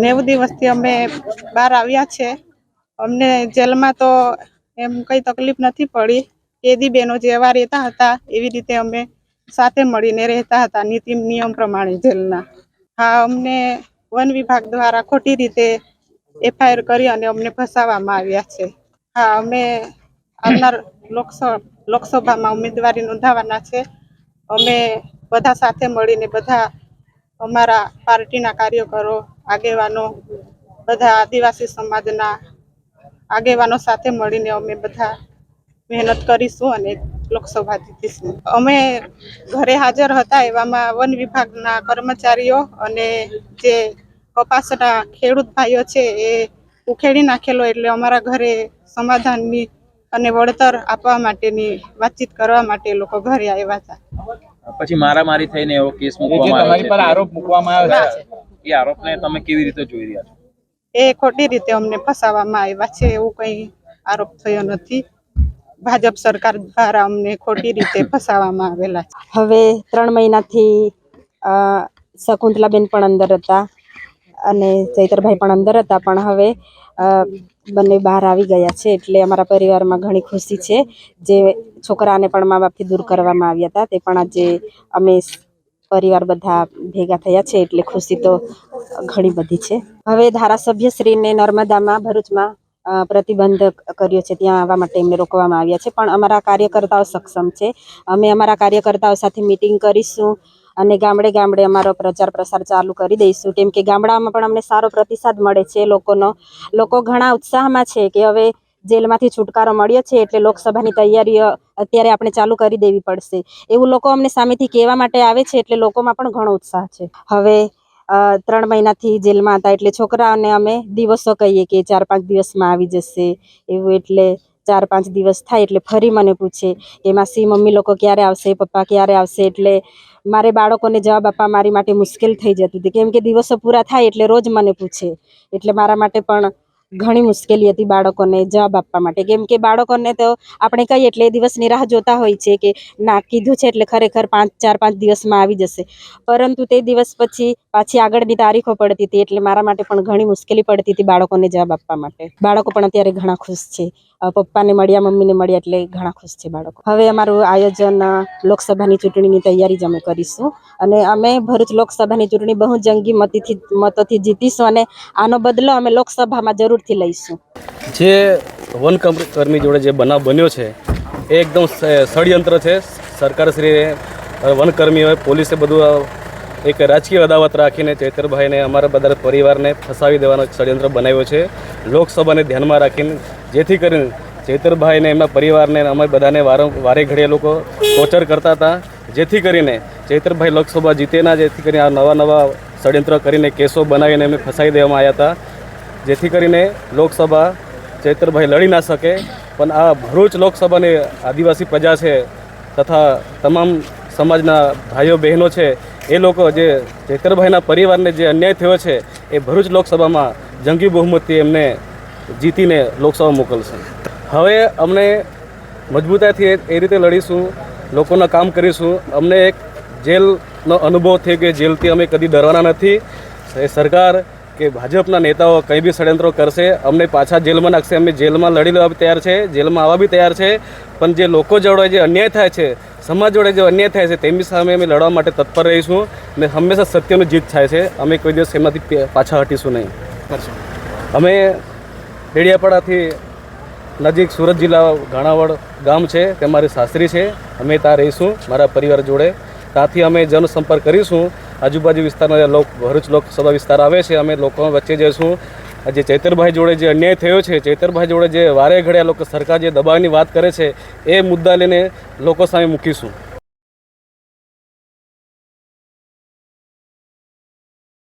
નેવું દિવસથી અમે બહાર આવ્યા છે. અમને જેલમાં તો એમ કંઈ તકલીફ નથી પડી. કેદી બેનો જેવા રહેતા હતા, એવી રીતે અમે સાથે મળીને રહેતા હતા નીતિ નિયમ પ્રમાણે જેલના. હા, અમને વન વિભાગ દ્વારા ખોટી રીતે એફઆઈઆર કરી અને અમને ફસાવવામાં આવ્યા છે. હા, અમે આવનાર લોકસભા, લોકસભામાં ઉમેદવારી નોંધાવાના છે. અમે બધા સાથે મળીને બધા અમારા પાર્ટીના કાર્યકરો આગેવાનો બધા આદિવાસી સમાજના આગેવાનો સાથે મળીને અમે બધા મહેનત કરીશું અને લોકસભા જીતીશું. અમે ઘરે હાજર હતા એવામાં વન વિભાગના કર્મચારીઓ અને જે કપાસના ખેડૂત ભાઈઓ છે એ ઉખેડી નાખેલો એટલે અમારા ઘરે સમાધાનની અને વળતર આપવા માટેની વાતચીત કરવા માટે લોકો ઘરે આવ્યા હતા. પછી મારામારી થઈને એવો કેસ મૂકવામાં આવ્યો છે. તમારી પર આરોપ મૂકવામાં આવ્યો છે. છે. એ આરોપને તમે કેવી રીતે જોઈ રહ્યા છો? એ ખોટી રીતે અમને ફસાવવામાં આવ્યા છે એવું કંઈ આરોપ થયો નથી. ભાજપ સરકાર દ્વારા અમને ખોટી રીતે ફસાવવામાં આવેલા છે. હવે ત્રણ મહિનાથી શકુંતલાબેન પણ અંદર હતા અને ચૈતરભાઈ પણ અંદર હતા પણ હવે બંને બહાર આવી ગયા છે એટલે અમારા પરિવારમાં ઘણી ખુશી છે. જે છોકરાને પણ મા બાપથી દૂર કરવામાં આવ્યા હતા તે પણ આજે અમે પરિવાર બધા ભેગા થયા છે એટલે ખુશી તો ઘણી બધી છે. હવે ધારાસભ્યશ્રીને નર્મદામાં, ભરૂચમાં પ્રતિબંધ કર્યો છે. ત્યાં આવવા માટે એમને રોકવામાં આવ્યા છે. પણ અમારા કાર્યકર્તાઓ સક્ષમ છે. અમે અમારા કાર્યકર્તાઓ સાથે મિટિંગ કરીશું અને ગામડે ગામડે અમારો પ્રચાર પ્રસાર ચાલુ કરી દઈશું. કેમ કે ગામડામાં પણ અમને સારો પ્રતિસાદ મળે છે લોકોનો. લોકો ઘણા ઉત્સાહમાં છે કે હવે જેલમાંથી છુટકારો મળ્યો છે એટલે લોકસભાની તૈયારીઓ અત્યારે આપણે ચાલુ કરી દેવી પડશે. એવું લોકો અમને સામેથી કહેવા માટે આવે છે એટલે લોકોમાં પણ ઘણો ઉત્સાહ છે. હવે ત્રણ મહિનાથી જેલમાં હતા એટલે છોકરાઓને અમે દિવસો કહીએ કે ચાર પાંચ દિવસમાં આવી જશે. એવું એટલે ચાર પાંચ દિવસ થાય એટલે ફરી મને પૂછે કે, માસી, મમ્મી લોકો ક્યારે આવશે? પપ્પા ક્યારે આવશે? એટલે મારે બાળકોને જવાબ આપવા મારી માટે મુશ્કેલ થઈ જતી હતી. કેમ કે દિવસો પૂરા થાય એટલે રોજ મને પૂછે. એટલે મારા માટે પણ ઘણી મુશ્કેલી હતી બાળકોને જવાબ આપવા માટે. કેમ કે બાળકોને તો આપણે કહીએ એટલે દિવસની રાહ જોતા હોય છે કે ના, કીધું છે એટલે ખરેખર પાંચ, ચાર, પાંચ દિવસમાં આવી જશે. પરંતુ તે દિવસ પછી પાછી આગળની તારીખો પડતી હતી એટલે મારા માટે પણ ઘણી મુશ્કેલી પડતી હતી બાળકોને જવાબ આપવા માટે. બાળકો પણ અત્યારે ઘણા ખુશ છે. પપ્પાને મળ્યા, મમ્મીને મળ્યા એટલે ઘણા ખુશ છે બાળકો. હવે અમારું આયોજન લોકસભાની ચૂંટણીની તૈયારી જ અમે કરીશું. અને અમે ભરૂચ લોકસભાની ચૂંટણી બહુ જંગી મતીથી, મતોથી જીતીશું અને આનો બદલો અમે લોકસભામાં જરૂરથી લઈશું. જે વન કર્મી જોડે જે બનાવ બન્યો છે, એ એકદમ ષડયંત્ર છે. સરકારશ્રીએ વનકર્મીઓએ પોલીસે બધું એક રાજકીય અદાવત રાખીને ચૈતરભાઈને, અમારા બધા પરિવારને ફસાવી દેવાનો ષડયંત્ર બનાવ્યો છે. લોકસભાને ધ્યાનમાં રાખીને જેથી કરીને ચૈતરભાઈને, એમના પરિવારને અમે બધાને વારં ઘડીએ લોકો ટોર્ચર કરતા હતા. જેથી કરીને ચેતરભાઈ લોકસભા જીતે ના, જેથી કરીને આ નવા નવા ષડયંત્ર કરીને કેસો બનાવીને એમને ફસાઈ દેવામાં આવ્યા હતા. જેથી કરીને લોકસભા ચેતરભાઈ લડી ના શકે, પણ આ ભરૂચ લોકસભાની આદિવાસી પ્રજા છે તથા તમામ સમાજના ભાઈઓ બહેનો છે, એ લોકો જે ચૈતરભાઈના પરિવારને જે અન્યાય થયો છે, એ ભરૂચ લોકસભામાં જંગી બહુમતી એમને જીતીને લોકસભા મોકલશે. હવે અમને મજબૂતાઈથી એ- રીતે લડીશું લોકોના કામ કરીશું. અમને એક જેલનો અનુભવ થયો કે જેલથી અમે કદી ડરવાના નથી. એ સરકાર કે ભાજપના નેતાઓ કંઈ બી ષડયંત્રો કરશે અમને પાછા જેલમાં નાખશે. અમે જેલમાં લડી લેવા બી તૈયાર છે જેલમાં આવવા બી તૈયાર છે. પણ જે લોકો જોડે જે અન્યાય થાય છે સમાજ જોડે જે અન્યાય થાય છે તેમની સામે અમે લડવા માટે તત્પર રહીશું અને હંમેશા સત્યનું જીત થાય છે. અમે કોઈ દિવસ એમાંથી પાછા હટીશું નહીં. અમે ડેડિયાપાડાથી નજીક સુરત જિલ્લા ઘાણાવડ ગામ છે. તે મારી સાસરી છે. અમે ત્યાં રહીશું, મારા પરિવાર જોડે. ત્યાંથી અમે જનસંપર્ક કરીશું. આજુબાજુ વિસ્તારના લોક, ભરૂચ લોકસભા વિસ્તાર આવે છે, અમે લોકો વચ્ચે જઈશું. જે ચૈતરભાઈ જોડે જે અન્યાય થયો છે, ચૈતરભાઈ જોડે જે વારે ઘડે લોકો સરકાર જે દબાવની વાત કરે છે, એ મુદ્દા લઈને લોકો સામે મૂકીશું.